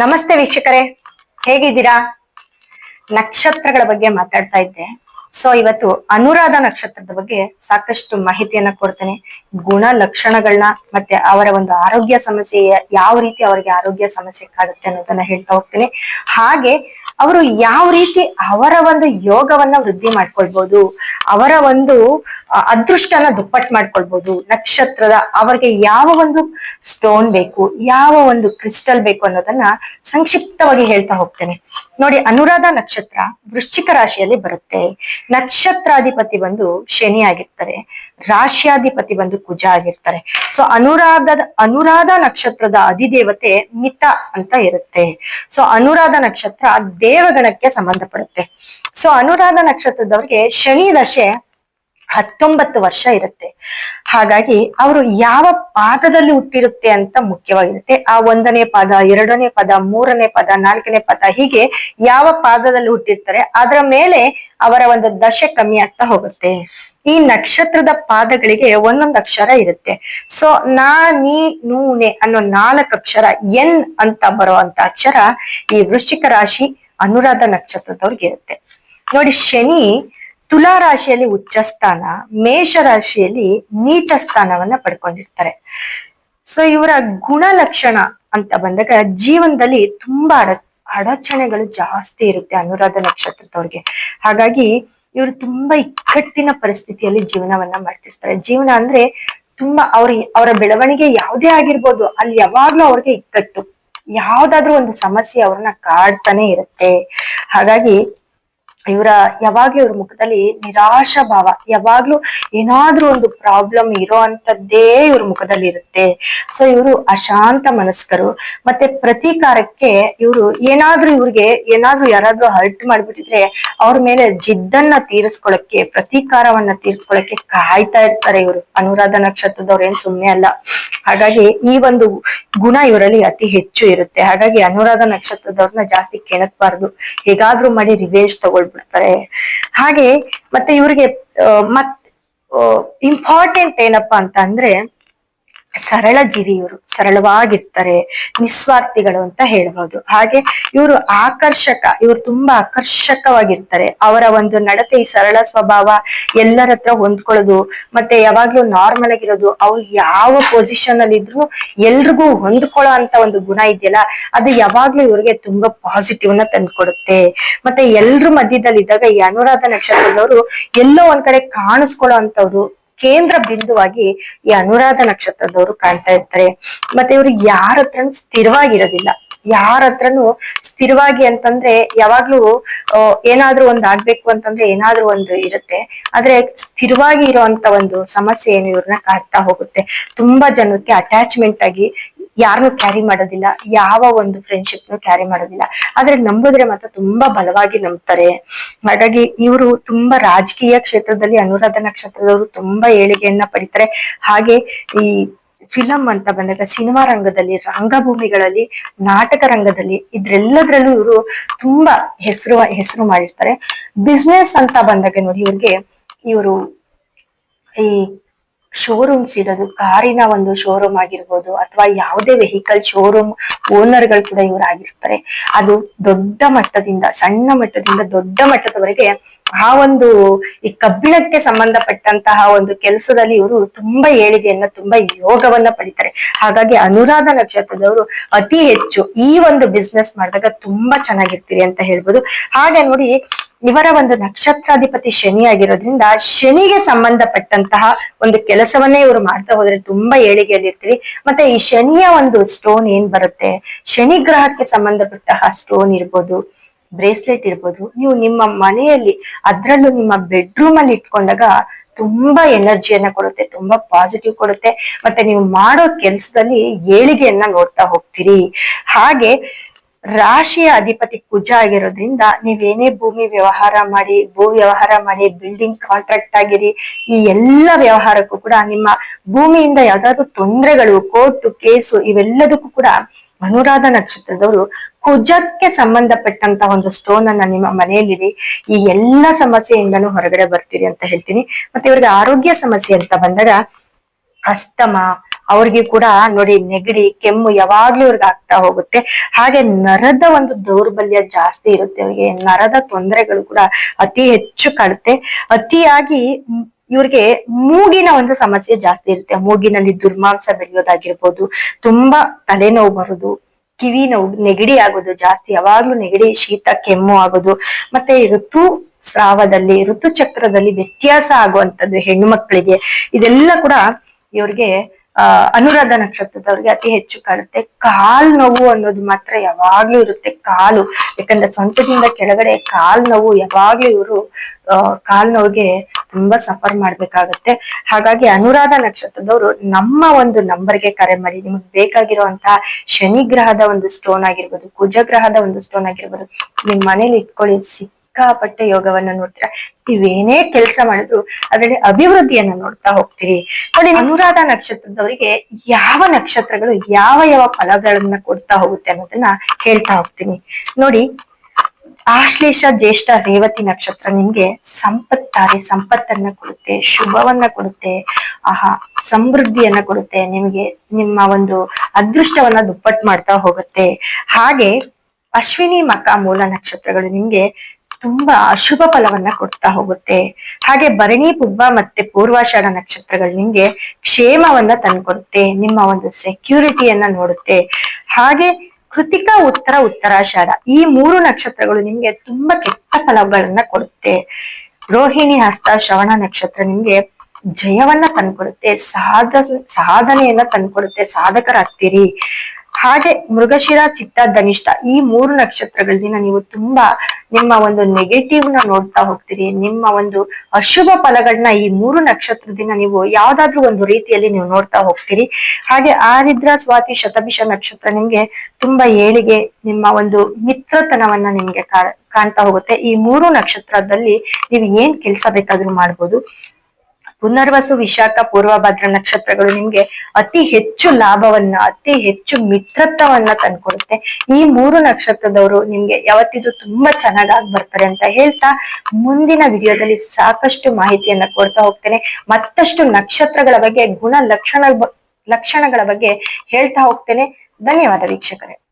ನಮಸ್ತೆ ವೀಕ್ಷಕರೇ, ಹೇಗಿದ್ದೀರಾ? ನಕ್ಷತ್ರಗಳ ಬಗ್ಗೆ ಮಾತಾಡ್ತಾ ಇದ್ದೆ. ಸೊ ಇವತ್ತು ಅನುರಾಧ ನಕ್ಷತ್ರದ ಬಗ್ಗೆ ಸಾಕಷ್ಟು ಮಾಹಿತಿಯನ್ನ ಕೊಡ್ತೇನೆ. ಗುಣ ಲಕ್ಷಣಗಳನ್ನ ಮತ್ತೆ ಅವರ ಒಂದು ಆರೋಗ್ಯ ಸಮಸ್ಯೆ, ಯಾವ ರೀತಿ ಅವರಿಗೆ ಆರೋಗ್ಯ ಸಮಸ್ಯೆ ಕಾಡುತ್ತೆ ಅನ್ನೋದನ್ನ ಹೇಳ್ತಾ ಹೋಗ್ತೇನೆ. ಹಾಗೆ ಅವರು ಯಾವ ರೀತಿ ಅವರ ಒಂದು ಯೋಗವನ್ನ ವೃದ್ಧಿ ಮಾಡ್ಕೊಳ್ಬಹುದು ಅವರ ಒಂದು ಅದೃಷ್ಟನ ದುಪ್ಪಟ್ ಮಾಡ್ಕೊಳ್ಬಹುದು ನಕ್ಷತ್ರದ ಅವರಿಗೆ ಯಾವ ಒಂದು ಸ್ಟೋನ್ ಬೇಕು, ಯಾವ ಒಂದು ಕ್ರಿಸ್ಟಲ್ ಬೇಕು ಅನ್ನೋದನ್ನ ಸಂಕ್ಷಿಪ್ತವಾಗಿ ಹೇಳ್ತಾ ಹೋಗ್ತೇನೆ. ನೋಡಿ, ಅನುರಾಧ ನಕ್ಷತ್ರ ವೃಶ್ಚಿಕ ರಾಶಿಯಲ್ಲಿ ಬರುತ್ತೆ. ನಕ್ಷತ್ರಾಧಿಪತಿ ಬಂದು ಶನಿ ಆಗಿರ್ತಾರೆ. ರಾಶಿಯಾಧಿಪತಿ ಬಂದು ಕುಜ ಆಗಿರ್ತಾರೆ. ಸೊ ಅನುರಾಧದ, ಅನುರಾಧ ನಕ್ಷತ್ರದ ಅಧಿದೇವತೆ ಮಿತ ಅಂತ ಇರುತ್ತೆ. ಸೊ ಅನುರಾಧ ನಕ್ಷತ್ರ ದೇವಗಣಕ್ಕೆ ಸಂಬಂಧಪಡುತ್ತೆ. ಸೊ ಅನುರಾಧ ನಕ್ಷತ್ರದವ್ರಿಗೆ ಶನಿ ದಶೆ ಹತ್ತೊಂಬತ್ತು ವರ್ಷ ಇರುತ್ತೆ. ಹಾಗಾಗಿ ಅವರು ಯಾವ ಪಾದದಲ್ಲಿ ಹುಟ್ಟಿರುತ್ತೆ ಅಂತ ಮುಖ್ಯವಾಗಿರುತ್ತೆ. ಆ ಒಂದನೇ ಪದ, ಎರಡನೇ ಪದ, ಮೂರನೇ ಪದ, ನಾಲ್ಕನೇ ಪದ ಹೀಗೆ ಯಾವ ಪಾದದಲ್ಲಿ ಹುಟ್ಟಿರ್ತಾರೆ, ಅದರ ಮೇಲೆ ಅವರ ಒಂದು ದಶೆ ಕಮ್ಮಿ ಆಗ್ತಾ ಹೋಗುತ್ತೆ. ಈ ನಕ್ಷತ್ರದ ಪಾದಗಳಿಗೆ ಒಂದೊಂದು ಅಕ್ಷರ ಇರುತ್ತೆ. ಸೊ ನಾ, ನೀ ನೂನೆ ಅನ್ನೋ ನಾಲ್ಕು ಅಕ್ಷರ ಎನ್ ಅಂತ ಬರುವಂತ ಅಕ್ಷರ ಈ ವೃಶ್ಚಿಕ ರಾಶಿ ಅನುರಾಧ ನಕ್ಷತ್ರದವ್ರಿಗೆ ಇರುತ್ತೆ. ನೋಡಿ, ಶನಿ ತುಲಾ ರಾಶಿಯಲ್ಲಿ ಉಚ್ಚ ಸ್ಥಾನ ಮೇಷ ರಾಶಿಯಲ್ಲಿ ನೀಚ ಸ್ಥಾನವನ್ನ ಪಡ್ಕೊಂಡಿರ್ತಾರೆ. ಸೊ ಇವರ ಗುಣಲಕ್ಷಣ ಅಂತ ಬಂದಾಗ ಜೀವನದಲ್ಲಿ ತುಂಬಾ ಅಡ, ಅಡಚಣೆಗಳು ಜಾಸ್ತಿ ಇರುತ್ತೆ ಅನುರಾಧ ನಕ್ಷತ್ರದವ್ರಿಗೆ. ಹಾಗಾಗಿ ಇವರು ತುಂಬಾ ಇಕ್ಕಟ್ಟಿನ ಪರಿಸ್ಥಿತಿಯಲ್ಲಿ ಜೀವನವನ್ನ ಮಾಡ್ತಿರ್ತಾರೆ. ಜೀವನ ಅಂದ್ರೆ ತುಂಬಾ ಅವ್ರ ಅವರ ಬೆಳವಣಿಗೆ ಯಾವುದೇ ಆಗಿರ್ಬೋದು, ಅಲ್ಲಿ ಯಾವಾಗ್ಲೂ ಅವ್ರಿಗೆ ಇಕ್ಕಟ್ಟು. ಯಾವ್ದಾದ್ರೂ ಒಂದು ಸಮಸ್ಯೆ ಅವ್ರನ್ನ ಕಾಡ್ತಾನೆ ಇರುತ್ತೆ. ಹಾಗಾಗಿ ಇವರ ಯಾವಾಗ್ಲೂ ಇವ್ರ ಮುಖದಲ್ಲಿ ನಿರಾಶಾ ಭಾವ ಯಾವಾಗ್ಲೂ ಏನಾದ್ರೂ ಒಂದು ಪ್ರಾಬ್ಲಮ್ ಇರೋ ಅಂತದ್ದೇ ಇವ್ರ ಮುಖದಲ್ಲಿ ಇರುತ್ತೆ ಸೊ ಇವರು ಅಶಾಂತ ಮನಸ್ಕರು. ಮತ್ತೆ ಪ್ರತೀಕಾರಕ್ಕೆ ಇವರು ಏನಾದ್ರೂ ಇವ್ರಿಗೆ ಏನಾದ್ರೂ ಯಾರಾದ್ರೂ ಹರ್ಟ್ ಮಾಡ್ಬಿಟ್ಟಿದ್ರೆ ಅವ್ರ ಮೇಲೆ ಜಿದ್ದನ್ನ ತೀರಿಸ್ಕೊಳಕ್ಕೆ, ಪ್ರತೀಕಾರವನ್ನ ತೀರಿಸ್ಕೊಳಕ್ಕೆ ಕಾಯ್ತಾ ಇರ್ತಾರೆ ಇವರು. ಅನುರಾಧ ನಕ್ಷತ್ರದವ್ರು ಏನ್ ಸುಮ್ಮನೆ ಅಲ್ಲ. ಹಾಗಾಗಿ ಈ ಒಂದು ಗುಣ ಇವರಲ್ಲಿ ಅತಿ ಹೆಚ್ಚು ಇರುತ್ತೆ. ಹಾಗಾಗಿ ಅನುರಾಧ ನಕ್ಷತ್ರದವ್ರನ್ನ ಜಾಸ್ತಿ ಕೆಣಕ್ಬಾರ್ದು. ಹೇಗಾದ್ರೂ ಮಾಡಿ ರಿವೇಜ್ ತಗೊಳ್ಬಿಡ್ತಾರೆ. ಹಾಗೆ ಮತ್ತೆ ಇವ್ರಿಗೆ ಮತ್ ಇಂಪಾರ್ಟೆಂಟ್ ಏನಪ್ಪಾ ಅಂತ ಅಂದ್ರೆ ಸರಳ ಜೀವಿ ಇವರು ಸರಳವಾಗಿರ್ತಾರೆ, ನಿಸ್ವಾರ್ಥಿಗಳು ಅಂತ ಹೇಳ್ಬೋದು. ಹಾಗೆ ಇವರು ಆಕರ್ಷಕ, ಇವರು ತುಂಬಾ ಆಕರ್ಷಕವಾಗಿರ್ತಾರೆ. ಅವರ ಒಂದು ನಡತೆ, ಈ ಸರಳ ಸ್ವಭಾವ ಎಲ್ಲರ ಹತ್ರ ಹೊಂದ್ಕೊಳ್ಳೋದು, ಮತ್ತೆ ಯಾವಾಗ್ಲೂ ನಾರ್ಮಲ್ ಆಗಿರೋದು, ಅವ್ರು ಯಾವ ಪೊಸಿಷನ್ ಅಲ್ಲಿ ಇದ್ರು ಎಲ್ರಿಗೂ ಹೊಂದ್ಕೊಳ್ಳೋ ಅಂತ ಒಂದು ಗುಣ ಇದೆಯಲ್ಲ, ಅದು ಯಾವಾಗ್ಲೂ ಇವ್ರಿಗೆ ತುಂಬಾ ಪಾಸಿಟಿವ್ನ ತಂದ್ಕೊಡುತ್ತೆ. ಮತ್ತೆ ಎಲ್ರ ಮಧ್ಯದಲ್ಲಿ ಇದ್ದಾಗ ಈ ಅನುರಾಧ ನಕ್ಷತ್ರದವರು ಎಲ್ಲೋ ಒಂದ್ ಕಡೆ ಕಾಣಿಸ್ಕೊಳ್ಳೋ ಅಂತವ್ರು ಕೇಂದ್ರ ಬಿಂದುವಾಗಿ ಈ ಅನುರಾಧ ನಕ್ಷತ್ರದವರು ಕಾಣ್ತಾ ಇರ್ತಾರೆ. ಮತ್ತೆ ಇವರು ಯಾರ ಹತ್ರನು ಸ್ಥಿರವಾಗಿರೋದಿಲ್ಲ. ಯಾರ ಹತ್ರನು ಸ್ಥಿರವಾಗಿ ಅಂತಂದ್ರೆ ಯಾವಾಗ್ಲೂ ಏನಾದ್ರೂ ಒಂದ್ ಆಗ್ಬೇಕು ಅಂತಂದ್ರೆ ಏನಾದ್ರೂ ಒಂದು ಇರುತ್ತೆ. ಆದ್ರೆ ಸ್ಥಿರವಾಗಿ ಇರುವಂತ ಒಂದು ಸಮಸ್ಯೆ ಏನು ಇವ್ರನ್ನ ಕಾಡ್ತಾ ಹೋಗುತ್ತೆ. ತುಂಬಾ ಜನಕ್ಕೆ ಅಟ್ಯಾಚ್ಮೆಂಟ್ ಆಗಿ ಯಾರನ್ನು ಕ್ಯಾರಿ ಮಾಡೋದಿಲ್ಲ, ಯಾವ ಒಂದು ಫ್ರೆಂಡ್ಶಿಪ್ ಕ್ಯಾರಿ ಮಾಡೋದಿಲ್ಲ. ಆದ್ರೆ ನಂಬಿದ್ರೆ ಮಾತ್ರ ತುಂಬಾ ಬಲವಾಗಿ ನಂಬ್ತಾರೆ. ಹಾಗಾಗಿ ಇವರು ತುಂಬಾ ರಾಜಕೀಯ ಕ್ಷೇತ್ರದಲ್ಲಿ, ಅನುರಾಧ ನಕ್ಷತ್ರದವರು ತುಂಬಾ ಏಳಿಗೆಯನ್ನ ಪಡಿತಾರೆ. ಹಾಗೆ ಈ ಫಿಲಂ ಅಂತ ಬಂದಾಗ ಸಿನಿಮಾ ರಂಗದಲ್ಲಿ, ರಂಗಭೂಮಿಗಳಲ್ಲಿ, ನಾಟಕ ರಂಗದಲ್ಲಿ, ಇದ್ರೆಲ್ಲದ್ರಲ್ಲೂ ಇವರು ತುಂಬಾ ಹೆಸರು ಹೆಸರು ಮಾಡಿರ್ತಾರೆ. ಬಿಸ್ನೆಸ್ ಅಂತ ಬಂದಾಗ ನೋಡಿ ಇವ್ರಿಗೆ ಇವರು ಈ ಶೋರೂಮ್ಸ್ ಇರೋದು ಕಾರಿನ ಒಂದು ಶೋರೂಮ್ ಆಗಿರ್ಬೋದು ಅಥವಾ ಯಾವುದೇ ವೆಹಿಕಲ್ ಶೋರೂಮ್ ಓನರ್ಗಳು ಕೂಡ ಇವರು ಆಗಿರ್ತಾರೆ. ಅದು ದೊಡ್ಡ ಮಟ್ಟದಿಂದ, ಸಣ್ಣ ಮಟ್ಟದಿಂದ ದೊಡ್ಡ ಮಟ್ಟದವರೆಗೆ ಆ ಒಂದು ಈ ಕಬ್ಬಿಣಕ್ಕೆ ಸಂಬಂಧಪಟ್ಟಂತಹ ಒಂದು ಕೆಲಸದಲ್ಲಿ ಇವರು ತುಂಬಾ ಏಳಿಗೆಯನ್ನ, ತುಂಬಾ ಯೋಗವನ್ನ ಪಡಿತಾರೆ. ಹಾಗಾಗಿ ಅನುರಾಧ ನಕ್ಷತ್ರದವರು ಅತಿ ಹೆಚ್ಚು ಈ ಒಂದು ಬಿಸ್ನೆಸ್ ಮಾಡಿದಾಗ ತುಂಬಾ ಚೆನ್ನಾಗಿರ್ತೀರಿ ಅಂತ ಹೇಳ್ಬೋದು. ಹಾಗೆ ನೋಡಿ ಇವರ ಒಂದು ನಕ್ಷತ್ರಾಧಿಪತಿ ಶನಿ ಆಗಿರೋದ್ರಿಂದ ಶನಿಗೆ ಸಂಬಂಧಪಟ್ಟಂತಹ ಒಂದು ಕೆಲಸವನ್ನೇ ಇವರು ಮಾಡ್ತಾ ಹೋದ್ರೆ ತುಂಬಾ ಏಳಿಗೆಯಲ್ಲಿ ಇರ್ತೀರಿ ಮತ್ತೆ ಈ ಶನಿಯ ಒಂದು ಸ್ಟೋನ್ ಏನ್ ಬರುತ್ತೆ? ಶನಿ ಗ್ರಹಕ್ಕೆ ಸಂಬಂಧಪಟ್ಟ ಸ್ಟೋನ್ ಇರ್ಬೋದು ಬ್ರೇಸ್ಲೆಟ್ ಇರ್ಬೋದು, ನೀವು ನಿಮ್ಮ ಮನೆಯಲ್ಲಿ ಅದ್ರಲ್ಲೂ ನಿಮ್ಮ ಬೆಡ್ರೂಮ್ ಅಲ್ಲಿ ಇಟ್ಕೊಂಡಾಗ ತುಂಬಾ ಎನರ್ಜಿಯನ್ನ ಕೊಡುತ್ತೆ, ತುಂಬಾ ಪಾಸಿಟಿವ್ ಕೊಡುತ್ತೆ. ಮತ್ತೆ ನೀವು ಮಾಡೋ ಕೆಲಸದಲ್ಲಿ ಏಳಿಗೆಯನ್ನ ನೋಡ್ತಾ ಹೋಗ್ತೀರಿ. ಹಾಗೆ ರಾಶಿಯ ಅಧಿಪತಿ ಕುಜ ಆಗಿರೋದ್ರಿಂದ ನೀವೇನೇ ಭೂಮಿ ವ್ಯವಹಾರ ಮಾಡಿ, ಭೂ ವ್ಯವಹಾರ ಮಾಡಿ ಬಿಲ್ಡಿಂಗ್ ಕಾಂಟ್ರಾಕ್ಟ್ ಆಗಿರಿ, ಈ ಎಲ್ಲ ವ್ಯವಹಾರಕ್ಕೂ ಕೂಡ ನಿಮ್ಮ ಭೂಮಿಯಿಂದ ಯಾವ್ದಾದ್ರು ತೊಂದರೆಗಳು ಕೋರ್ಟು ಕೇಸು ಇವೆಲ್ಲದಕ್ಕೂ ಕೂಡ ಅನುರಾಧ ನಕ್ಷತ್ರದವರು ಕುಜಕ್ಕೆ ಸಂಬಂಧಪಟ್ಟಂತ ಒಂದು ಸ್ಟೋನ್ ಅನ್ನ ನಿಮ್ಮ ಮನೆಯಲ್ಲಿರಿ. ಈ ಎಲ್ಲ ಸಮಸ್ಯೆಯಿಂದನೂ ಹೊರಗಡೆ ಬರ್ತೀರಿ ಅಂತ ಹೇಳ್ತೀನಿ. ಮತ್ತೆ ಇವ್ರಿಗೆ ಆರೋಗ್ಯ ಸಮಸ್ಯೆ ಅಂತ ಬಂದಾಗ ಅಸ್ತಮ ಅವ್ರಿಗೆ ಕೂಡ ನೋಡಿ ನೆಗಡಿ, ಕೆಮ್ಮು ಯಾವಾಗ್ಲೂ ಇವ್ರಿಗೆ ಆಗ್ತಾ ಹೋಗುತ್ತೆ. ಹಾಗೆ ನರದ ಒಂದು ದೌರ್ಬಲ್ಯ ಜಾಸ್ತಿ ಇರುತ್ತೆ ಅವ್ರಿಗೆ. ನರದ ತೊಂದರೆಗಳು ಕೂಡ ಅತಿ ಹೆಚ್ಚು ಕಾಡುತ್ತೆ. ಅತಿಯಾಗಿ ಇವ್ರಿಗೆ ಮೂಗಿನ ಒಂದು ಸಮಸ್ಯೆ ಜಾಸ್ತಿ ಇರುತ್ತೆ. ಮೂಗಿನಲ್ಲಿ ದುರ್ಮಾಂಸ ಬೆಳೆಯೋದಾಗಿರ್ಬೋದು, ತುಂಬಾ ತಲೆನೋವು ಬರೋದು, ಕಿವಿ ನೋವು, ನೆಗಡಿ ಆಗೋದು ಜಾಸ್ತಿ. ಯಾವಾಗ್ಲೂ ನೆಗಡಿ, ಶೀತ, ಕೆಮ್ಮು ಆಗೋದು. ಮತ್ತೆ ಋತು ಸ್ರಾವದಲ್ಲಿ, ಋತುಚಕ್ರದಲ್ಲಿ ವ್ಯತ್ಯಾಸ ಆಗುವಂತದ್ದು ಹೆಣ್ಣು ಮಕ್ಕಳಿಗೆ ಇದೆಲ್ಲ ಕೂಡ ಇವ್ರಿಗೆ ಅನುರಾಧ ನಕ್ಷತ್ರದವ್ರಿಗೆ ಅತಿ ಹೆಚ್ಚು ಕಾಣುತ್ತೆ. ಕಾಲ್ ನೋವು ಅನ್ನೋದು ಮಾತ್ರ ಯಾವಾಗ್ಲೂ ಇರುತ್ತೆ. ಕಾಲು. ಯಾಕಂದ್ರೆ ಸ್ವಂತದಿಂದ ಕೆಳಗಡೆ ಕಾಲ್ ನೋವು ಯಾವಾಗ್ಲೂ ಇವರು ಕಾಲ್ ನೋವಿಗೆ ತುಂಬಾ ಸಫರ್ ಮಾಡ್ಬೇಕಾಗತ್ತೆ. ಹಾಗಾಗಿ ಅನುರಾಧ ನಕ್ಷತ್ರದವರು ನಮ್ಮ ಒಂದು ನಂಬರ್ಗೆ ಕರೆ ಮಾಡಿ. ನಿಮ್ಗೆ ಬೇಕಾಗಿರುವಂತಹ ಶನಿ ಗ್ರಹದ ಒಂದು ಸ್ಟೋನ್ ಆಗಿರ್ಬೋದು, ಕುಜ ಗ್ರಹದ ಒಂದು ಸ್ಟೋನ್ ಆಗಿರ್ಬೋದು, ನಿಮ್ ಮನೇಲಿ ಇಟ್ಕೊಳ್ಳಿ ಸಿಕ್ಕಾಪಟ್ಟೆ ಯೋಗವನ್ನ ನೋಡ್ತೀರಾ? ನೀವೇನೇ ಕೆಲಸ ಮಾಡಿದ್ರು ಅದರಲ್ಲಿ ಅಭಿವೃದ್ಧಿಯನ್ನ ನೋಡ್ತಾ ಹೋಗ್ತೀರಿ. ನೋಡಿ ಅನುರಾಧ ನಕ್ಷತ್ರದವರಿಗೆ ಯಾವ ನಕ್ಷತ್ರಗಳು ಯಾವ ಯಾವ ಫಲಗಳನ್ನ ಕೊಡ್ತಾ ಹೋಗುತ್ತೆ ಅನ್ನೋದನ್ನ ಹೇಳ್ತಾ ಹೋಗ್ತೀನಿ. ನೋಡಿ ಆಶ್ಲೇಷ ಜ್ಯೇಷ್ಠ ರೇವತಿ ನಕ್ಷತ್ರ ನಿಮ್ಗೆ ಸಂಪತ್ತಾರೆ ಸಂಪತ್ತನ್ನ ಕೊಡುತ್ತೆ ಶುಭವನ್ನ ಕೊಡುತ್ತೆ ಆಹಾ ಸಮೃದ್ಧಿಯನ್ನ ಕೊಡುತ್ತೆ ನಿಮ್ಗೆ ನಿಮ್ಮ ಒಂದು ಅದೃಷ್ಟವನ್ನ ದುಪ್ಪಟ್ಟು ಮಾಡ್ತಾ ಹೋಗುತ್ತೆ. ಹಾಗೆ ಅಶ್ವಿನಿ ಮಕ ಮೂಲ ನಕ್ಷತ್ರಗಳು ನಿಮ್ಗೆ ತುಂಬಾ ಅಶುಭ ಫಲವನ್ನ ಕೊಡ್ತಾ ಹೋಗುತ್ತೆ. ಹಾಗೆ ಭರಣಿ ಪುಬ್ಬ ಮತ್ತೆ ಪೂರ್ವಾಷಾಢ ನಕ್ಷತ್ರಗಳು ನಿಮ್ಗೆ ಕ್ಷೇಮವನ್ನ ತಂದ್ಕೊಡುತ್ತೆ. ನಿಮ್ಮ ಒಂದು ಸೆಕ್ಯೂರಿಟಿಯನ್ನ ನೋಡುತ್ತೆ. ಹಾಗೆ ಕೃತಿಕ ಉತ್ತರ, ಉತ್ತರಾಷಾಢ ಈ ಮೂರು ನಕ್ಷತ್ರಗಳು ನಿಮ್ಗೆ ತುಂಬಾ ಕೆಟ್ಟ ಫಲಗಳನ್ನ ಕೊಡುತ್ತೆ. ರೋಹಿಣಿ, ಹಸ್ತ, ಶ್ರವಣ ನಕ್ಷತ್ರ ನಿಮ್ಗೆ ಜಯವನ್ನ ತಂದ್ಕೊಡುತ್ತೆ. ಸಾಧ, ಸಾಧನೆಯನ್ನ ತಂದ್ಕೊಡುತ್ತೆ. ಸಾಧಕರಾಗ್ತೀರಿ. ಹಾಗೆ ಮೃಗಶಿರ, ಚಿತ್ತ, ಧನಿಷ್ಠ ಈ ಮೂರು ನಕ್ಷತ್ರಗಳಿಂದ ನೀವು ತುಂಬಾ ನಿಮ್ಮ ಒಂದು ನೆಗೆಟಿವ್ನ ನೋಡ್ತಾ ಹೋಗ್ತೀರಿ, ನಿಮ್ಮ ಒಂದು ಅಶುಭ ಫಲಗಳನ್ನ ಈ ಮೂರು ನಕ್ಷತ್ರದಿಂದ ನೀವು ಯಾವ್ದಾದ್ರು ಒಂದು ರೀತಿಯಲ್ಲಿ ನೀವು ನೋಡ್ತಾ ಹೋಗ್ತೀರಿ. ಹಾಗೆ ಆರಿದ್ರ ಸ್ವಾತಿ ಶತಭಿಷ ನಕ್ಷತ್ರ ನಿಮ್ಗೆ ತುಂಬಾ ಏಳಿಗೆ ನಿಮ್ಮ ಒಂದು ಮಿತ್ರತನವನ್ನ ನಿಮ್ಗೆ ಕಾಣ್ತಾ ಹೋಗುತ್ತೆ. ಈ ಮೂರು ನಕ್ಷತ್ರದಲ್ಲಿ ನೀವು ಏನ್ ಕೆಲ್ಸ ಬೇಕಾದ್ರೂ ಮಾಡ್ಬೋದು. ಪುನರ್ವಸು ವಿಶಾಖ ಪೂರ್ವಭದ್ರ ನಕ್ಷತ್ರಗಳು ನಿಮ್ಗೆ ಅತಿ ಹೆಚ್ಚು ಲಾಭವನ್ನ, ಅತಿ ಹೆಚ್ಚು ಮಿತ್ರತ್ವವನ್ನ ತಂದ್ಕೊಡುತ್ತೆ. ಈ ಮೂರು ನಕ್ಷತ್ರದವರು ನಿಮ್ಗೆ ಯಾವತ್ತಿದು ತುಂಬಾ ಚೆನ್ನಾಗಿ ಬರ್ತಾರೆ ಅಂತ ಹೇಳ್ತಾ ಮುಂದಿನ ವಿಡಿಯೋದಲ್ಲಿ ಸಾಕಷ್ಟು ಮಾಹಿತಿಯನ್ನ ಕೊಡ್ತಾ ಹೋಗ್ತೇನೆ. ಮತ್ತಷ್ಟು ನಕ್ಷತ್ರಗಳ ಬಗ್ಗೆ ಗುಣ ಲಕ್ಷಣ ಲಕ್ಷಣಗಳ ಬಗ್ಗೆ ಹೇಳ್ತಾ ಹೋಗ್ತೇನೆ. ಧನ್ಯವಾದ ವೀಕ್ಷಕರೇ.